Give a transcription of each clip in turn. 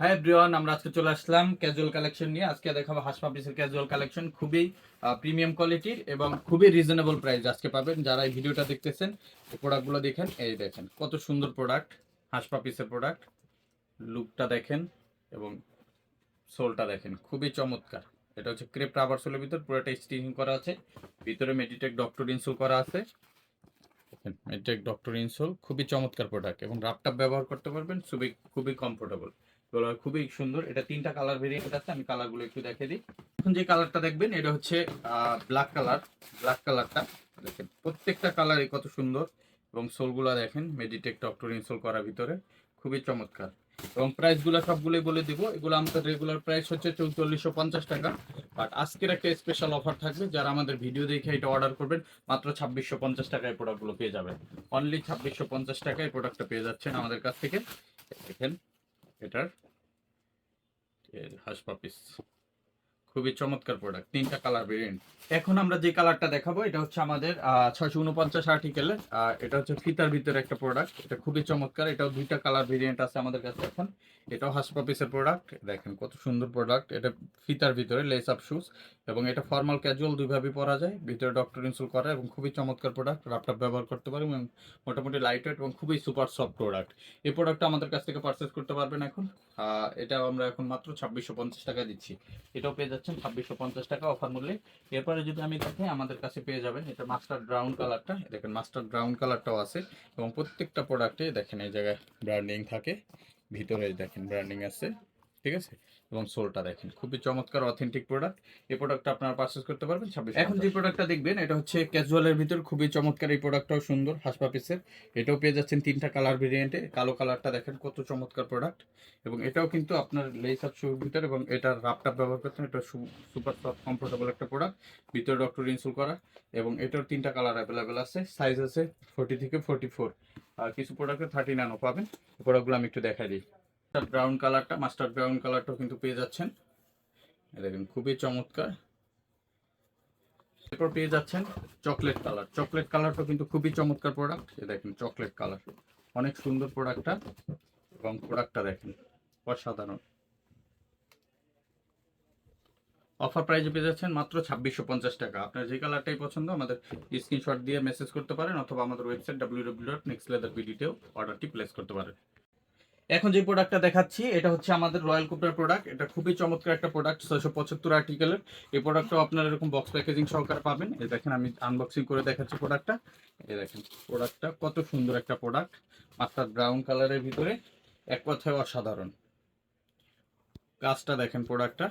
হ্যাঁ এভরিওয়ান আমরা আজকে চলে আসলাম ক্যাজুয়াল কালেকশন নিয়ে। আজকে দেখাবো হাসপা পিসের ক্যাজুয়াল কালেকশন খুবই প্রিমিয়াম কোয়ালিটির এবং খুবই রিজনেবল প্রাইস আজকে পাবেন। যারা এই ভিডিওটা দেখতেছেন, এই প্রোডাক্টগুলো দেখেন, এই দেখেন, কত সুন্দর প্রোডাক্ট হাসপা পিসের প্রোডাক্ট লুকটা দেখেন এবং সোলটা দেখেন, খুবই চমৎকার। এটা হচ্ছে ক্রেপ রাবার সোলের ভিতর, পুরোটা স্টিচিং করা আছে। ভিতরে মেডিটেক ডক্টর ইনসোল করা আছে। মেডিটেক ডক্টর ইনসোল খুবই চমৎকার প্রোডাক্ট এবং রাপটাপ ব্যবহার করতে পারবেন খুবই খুবই কমফোর্টেবল খুবই সুন্দর, এটা তিনটা কালার ভেরিয়েন্ট আছে, আমি কালারগুলো একটু দেখে দিই। এখন যে কালারটা দেখবেন, এটা হচ্ছে ব্ল্যাক কালার ব্ল্যাক কালারটা দেখেন, প্রত্যেকটা কালারই কত সুন্দর এবং সোলগুলো দেখেন মেডিটেক ডক্টর ইনসোল করার ভিতরে, খুবই চমৎকার। এবং প্রাইসগুলো সবগুলোই বলে দিব, এগুলো আমাদের রেগুলার প্রাইস হচ্ছে চৌচল্লিশশো পঞ্চাশ টাকা। বাট আজকের একটা স্পেশাল অফার থাকবে, যারা আমাদের ভিডিও দেখে এটা অর্ডার করবেন, মাত্র ছাব্বিশশো পঞ্চাশ টাকায় প্রোডাক্টগুলো পেয়ে যাবেন। অনলি ছাব্বিশশো পঞ্চাশ টাকায় প্রোডাক্টটা পেয়ে যাচ্ছেন আমাদের কাছ থেকে। দেখেন, এটার হাঁস পাপিস খুবই চমৎকার প্রোডাক্ট তিনটা কালার ভেরিয়েন্ট এখন আমরা যে কালারটা দেখাবো, এটা হচ্ছে আমাদের ছয়শো উনপঞ্চাশ আর্টিকেলের এটা হচ্ছে ফিতার ভিতরে একটা প্রোডাক্ট এটা খুবই চমৎকার, এটাও দুইটা কালার ভেরিয়েন্ট আছে আমাদের কাছে এখন। এটাও হাঁস পাপিসের প্রোডাক্ট দেখেন কত সুন্দর প্রোডাক্ট এটা ফিতার ভিতরে লেস আপ শুজ এবং এটা ফর্মাল ক্যাজুয়াল দুইভাবেই পরা যায়, ভিতরে ডক্টর ইনসুল করা, এবং খুবই চমৎকার প্রোডাক্ট ল্যাপটপ ব্যবহার করতে পারেন এবং মোটামুটি লাইট এবং খুবই সুপার সফট প্রোডাক্ট এই প্রোডাক্টটা আমাদের কাছ থেকে পারচেস করতে পারবেন এখন। এটা আমরা এখন মাত্র ছাব্বিশশো পঞ্চাশ টাকা দিচ্ছি। এটাও পেয়ে যাচ্ছেন ছাব্বিশশো পঞ্চাশ টাকা অফার মূল্যে। এরপরে যদি আমি দেখি, আমাদের কাছে পেয়ে যাবেন এটা মাস্টার ব্রাউন কালারটা দেখেন মাস্টার ব্রাউন কালারটাও আছে এবং প্রত্যেকটা প্রোডাক্টে দেখেন এই জায়গায় ব্র্যান্ডিং থাকে। ভিতরে দেখেন ব্র্যান্ডিং আছে। ঠিক আছে? এবং সোলটা দেখেন খুবই চমৎকার অথেন্টিক প্রোডাক্ট এই প্রোডাক্টটা আপনারা পারচেস করতে পারবেন ছাব্বিশ এখন যে প্রোডাক্টটা দেখবেন এটা হচ্ছে ক্যাজুয়ালের ভিতর খুবই চমৎকার এই প্রোডাক্টটাও সুন্দর হাসপা পিসের এটাও পেয়ে যাচ্ছেন তিনটা কালার ভেরিয়েন্টে কালো কালারটা দেখেন কত চমৎকার প্রোডাক্ট এবং এটাও কিন্তু আপনার লেস আপ শুর ভিতর এবং এটার রাপটাপ ব্যবহার করছেন এটা সুপার সফট কমফোর্টেবল একটা প্রোডাক্ট ভিতরে ডক্টর ইনসুল করা। এবং এটার তিনটা কালার অ্যাভেলেবেল আছে সাইজ আছে ফোর্টি থেকে ফোর্টি ফোর আর কিছু প্রোডাক্টে থার্টি নাইনও পাবেন। প্রোডাক্টগুলো আমি একটু দেখাই দিই। ব্রাউন কালারটা, মাস্টার ব্রাউন কালারটাও কিন্তু পেয়ে যাচ্ছেন। দেখেন, খুবই চমৎকার। এরপর পেয়ে যাচ্ছেন চকলেট কালার। চকলেট কালারটা কিন্তু খুবই চমৎকার প্রোডাক্ট এ দেখেন, চকলেট কালার। অনেক সুন্দর প্রোডাক্টটা এবং প্রোডাক্টটা দেখেন, অসাধারণ। অফার প্রাইজে পেয়ে যাচ্ছেন মাত্র ছাব্বিশশো পঞ্চাশ টাকা। আপনার যে কালারটাই পছন্দ, আমাদের স্ক্রিনশট দিয়ে মেসেজ করতে পারেন অথবা আমাদের website W W dot next leather বিডিতেও অর্ডারটি প্লেস করতে পারেন। এখন যে প্রোডাক্টটা দেখাচ্ছি, এটা হচ্ছে আমাদের রয়্যাল কুপার প্রোডাক্ট এটা খুবই চমৎকার একটা প্রোডাক্ট ছয়শো পঁচাত্তর আর্টিকেলের এই প্রোডাক্টটাও আপনারা এরকম বক্স প্যাকেজিং সহকারে পাবেন। এই দেখেন, আমি আনবক্সিং করে দেখাচ্ছি প্রোডাক্টটা এই দেখেন প্রোডাক্টটা কত সুন্দর একটা প্রোডাক্ট মাস্টার ব্রাউন কালারের ভিতরে, এক কথায় অসাধারণ। কাজটা দেখেন প্রোডাক্টটা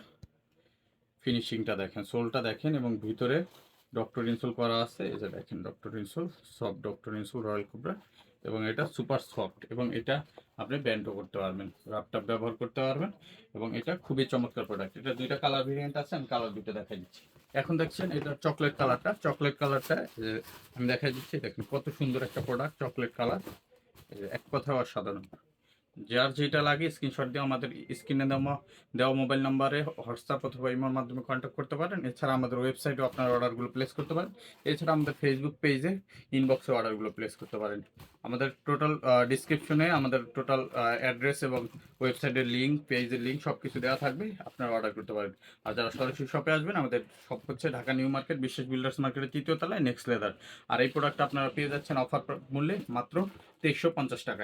ফিনিশিংটা দেখেন সোলটা দেখেন, এবং ভিতরে ডক্টর ইনসোল করা আছে। এই যে দেখেন ডক্টর ইনসোল সব ডক্টর ইনসোল রয়্যাল কুবরা এবং এটা সুপার সফট এবং এটা আপনি ব্যান্ডও করতে পারবেন রাপটাপ ব্যবহার করতে পারবেন এবং এটা খুবই চমৎকার প্রোডাক্ট এটা দুইটা কালার ভেরিয়েন্ট আছে, আমি কালার দুটো দেখাই দিচ্ছি। এখন দেখছেন এটা চকলেট কালারটা চকলেট কালারটা আমি দেখা দিচ্ছি, দেখেন কত সুন্দর একটা প্রোডাক্ট চকলেট কালার এক কথায় অসাধারণ। যার যেটা লাগে স্ক্রিনশট দিয়ে আমাদের স্ক্রিনে দেওয়া দেওয়া মোবাইল নাম্বারে হোয়াটসঅ্যাপ অথবা ইমোর মাধ্যমে কন্ট্যাক্ট করতে পারেন। এছাড়া আমাদের ওয়েবসাইটে আপনার অর্ডারগুলো প্লেস করতে পারেন। এছাড়া আমাদের ফেসবুক পেজে ইনবক্সে অর্ডারগুলো প্লেস করতে পারেন। আমাদের টোটাল ডিসক্রিপশনে আমাদের টোটাল অ্যাড্রেস এবং ওয়েবসাইটের লিঙ্ক পেজের লিঙ্ক সব কিছু দেওয়া থাকবে। আপনারা অর্ডার করতে পারেন। আর যারা সরাসরি শপে আসবেন, আমাদের শপ হচ্ছে ঢাকা নিউ মার্কেট বিশেষ বিল্ডার্স মার্কেটের তৃতীয় তলায় নেক্সট লেদার আর এই প্রোডাক্টটা আপনারা পেয়ে যাচ্ছেন অফার মূল্যে মাত্র তেইশশো পঞ্চাশ টাকায়।